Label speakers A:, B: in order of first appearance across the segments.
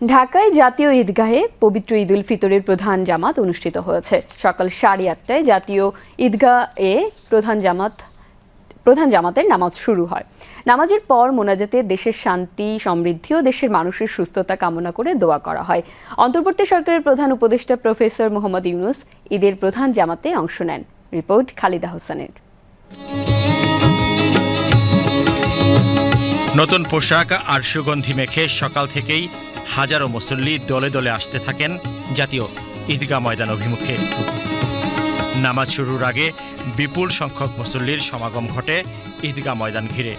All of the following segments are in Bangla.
A: ঢাকায় জাতীয় ঈদগাহে পবিত্র ঈদ উল ফিতরের প্রধান জামাত অনুষ্ঠিত হয়েছে। সকাল সাড়ে আটটায় জাতীয় ঈদগাহ এ প্রধান জামাত, প্রধান জামাতের নামাজ শুরু হয়। নামাজের পর মোনাজাতে দেশের শান্তি, সমৃদ্ধি ও দেশের মানুষের সুস্থতা কামনা করে দোয়া করা হয়। অন্তর্বর্তী সরকারের প্রধান উপদেষ্টা প্রফেসর মোহাম্মদ ইউনুস ঈদের প্রধান জামাতে অংশ নেন। রিপোর্ট খালিদা হোসেনের।
B: নতুন পোশাক আর সুগন্ধি মেখে সকাল থেকেই হাজারো মুসল্লি দলে দলে আসতে থাকেন জাতীয় ঈদগাহ ময়দান অভিমুখে। নামাজ শুরুর আগে বিপুল সংখ্যক মুসল্লির সমাগম ঘটে ঈদগাহ ময়দান ঘিরে।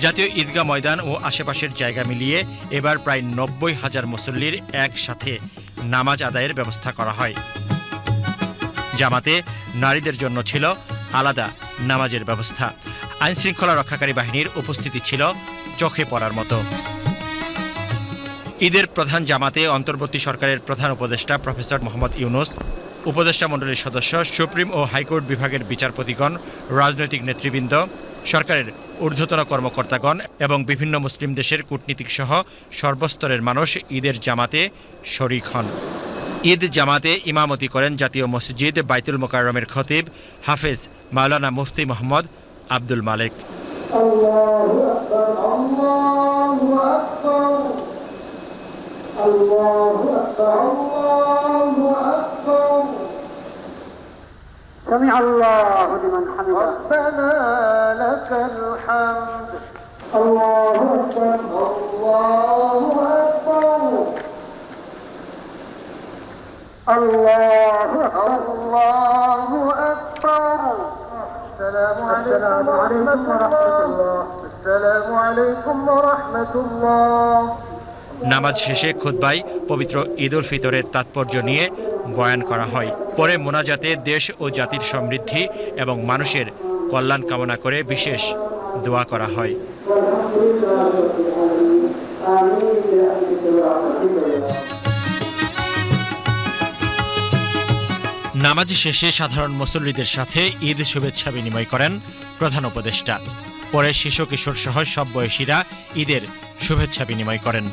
B: জাতীয় ঈদগাহ ময়দান ও আশেপাশের জায়গা মিলিয়ে এবার প্রায় নব্বই হাজার মুসল্লির একসাথে নামাজ আদায়ের ব্যবস্থা করা হয়। জামাতে নারীদের জন্য ছিল আলাদা নামাজের ব্যবস্থা। আইনশৃঙ্খলা রক্ষাকারী বাহিনীর উপস্থিতি ছিল চোখে পড়ার মতো। ঈদের প্রধান জামাতে অন্তর্বর্তী সরকারের প্রধান উপদেষ্টা প্রফেসর মোহাম্মদ ইউনুস, উপদেষ্টা মণ্ডলীর সদস্য, সুপ্রিম ও হাইকোর্ট বিভাগের বিচারপতিগণ, রাজনৈতিক নেতৃবৃন্দ, সরকারের ঊর্ধ্বতন কর্মকর্তাগণ এবং বিভিন্ন মুসলিম দেশের কূটনীতিক সহ সর্বস্তরের মানুষ ঈদের জামাতে শরিক হন। ঈদ জামাতে ইমামতি করেন জাতীয় মসজিদ বাইতুল মোকাররমের খতিব হাফেজ মাওলানা মুফতি মোহাম্মদ আব্দুল মালেক।
C: سمع الله لمن حمده.
D: ربنا لك الحمد.
C: الله أكبر.
D: الله أكبر.
C: الله أكبر
D: الله أكبر. السلام عليكم
C: ورحمة الله.
D: السلام عليكم ورحمة الله.
B: নামাজ শেষে খুতবাই পবিত্র ঈদ উল ফিতরের তাৎপর্য নিয়ে বয়ান করা হয়। পরে মোনাজাতে দেশ ও জাতির সমৃদ্ধি এবং মানুষের কল্যাণ কামনা করে বিশেষ দোয়া করা হয়। নামাজ শেষে সাধারণ মুসল্লিদের সাথে ঈদ শুভেচ্ছা বিনিময় করেন প্রধান উপদেষ্টা। পরে শিশু কিশোর সহ সব বয়সীরা ঈদের শুভেচ্ছা বিনিময় করেন।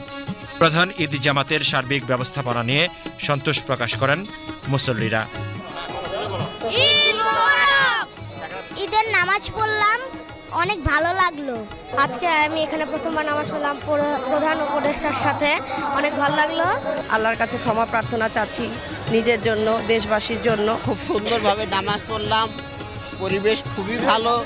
B: প্রধান ঈদ জামাতের সার্বিক ব্যবস্থাপনা নিয়ে সন্তোষ প্রকাশ করেন মুসল্লিরা।
E: ঈদের নামাজ পড়লাম অনেক ভালো লাগল। আজকে আমি এখানে প্রথমবার নামাজ পড়লাম প্র- প্রধান উপদেষ্টার সাথে। অনেক ভালো লাগল।
F: আল্লাহর কাছে ক্ষমা প্রার্থনা চাচ্ছি নিজের জন্য দেশবাসীর জন্য।
G: খুব সুন্দরভাবে নামাজ পড়লাম। পরিবেশ খুবই ভালো।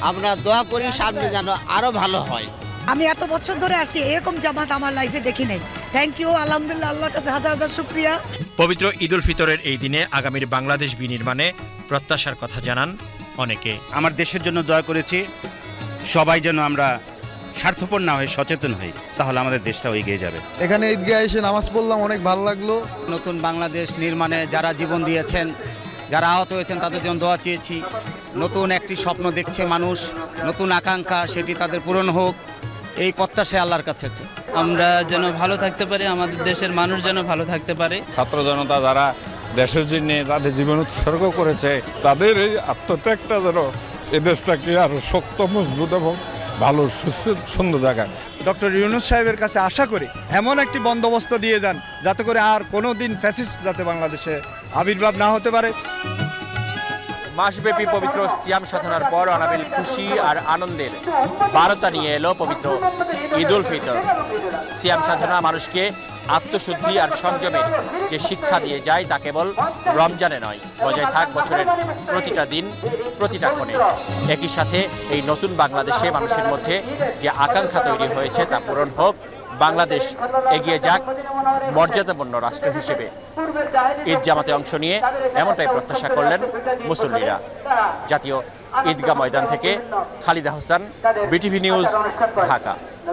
G: আমরা দোয়া করি সামনে যেন আরও ভালো হয়।
H: আমি এত বছর ধরে আসি এরকম জামাত আমার লাইফে দেখি নাই। থ্যাংক ইউ আলহামদুলিল্লাহ আল্লাহর কাছে হাজার হাজার শুক্রিয়া।
B: পবিত্র ঈদ উল ফিতরের এই দিনে আগামীর বাংলাদেশ বিনির্মাণে প্রত্যাশার কথা জানান অনেকে।
I: আমার দেশের জন্য দয়া করেছি সবাই যেন আমরা স্বার্থপর না হয়ে সচেতন হই তাহলে আমাদের দেশটাও এগিয়ে যাবে।
J: এখানে ঈদগাহ এসে নামাজ পড়লাম অনেক ভালো লাগল।
G: নতুন বাংলাদেশ নির্মাণে যারা জীবন দিয়েছেন যারা আহত হয়েছেন তাদের জন্য দোয়া চেয়েছি। নতুন একটি স্বপ্ন দেখছে মানুষ নতুন আকাঙ্ক্ষা সেটি তাদের পূরণ হোক। এই প্রত্যাশায় আল্লাহর কাছে আছে।
K: আমরা যেন ভালো থাকতে পারি আমাদের দেশের মানুষ যেন ভালো থাকতে পারে।
L: ছাত্র জনতা যারা দেশের জন্য তাদের জীবন উৎসর্গ করেছে তাদের এই আত্মত্যাগটা যেন এ দেশটাকে আরও শক্ত মজবুত এবং ভালো সুস্থ সুন্দর জায়গায়।
J: ডক্টর ইউনুস সাহেবের কাছে আশা করি এমন একটি বন্দোবস্ত দিয়ে যান যাতে করে আর কোনো দিন ফ্যাসিস্ট যাতে বাংলাদেশে আবির্ভাব না হতে পারে।
B: মাসব্যাপী পবিত্র সিয়াম সাধনার পর অনাবিল খুশি আর আনন্দের বারতা নিয়ে এলো পবিত্র ঈদ উল ফিতর। সিয়াম সাধনা মানুষকে আত্মশুদ্ধি আর সংযমের যে শিক্ষা দিয়ে যায় তা কেবল রমজানে নয়, বজায় থাক বছরের প্রতিটা দিন, প্রতিটা ক্ষণে। একই সাথে এই নতুন বাংলাদেশে মানুষের মধ্যে যে আকাঙ্ক্ষা তৈরি হয়েছে তা পূরণ হোক, বাংলাদেশ এগিয়ে যাক মর্যাদাপূর্ণ রাষ্ট্র হিসেবে। ঈদ জামাতে অংশ নিয়ে এমনটাই প্রত্যাশা করলেন মুসল্লিরা। জাতীয় ঈদগাহ ময়দান থেকে খালিদা হোসেন, বিটিভি নিউজ, ঢাকা।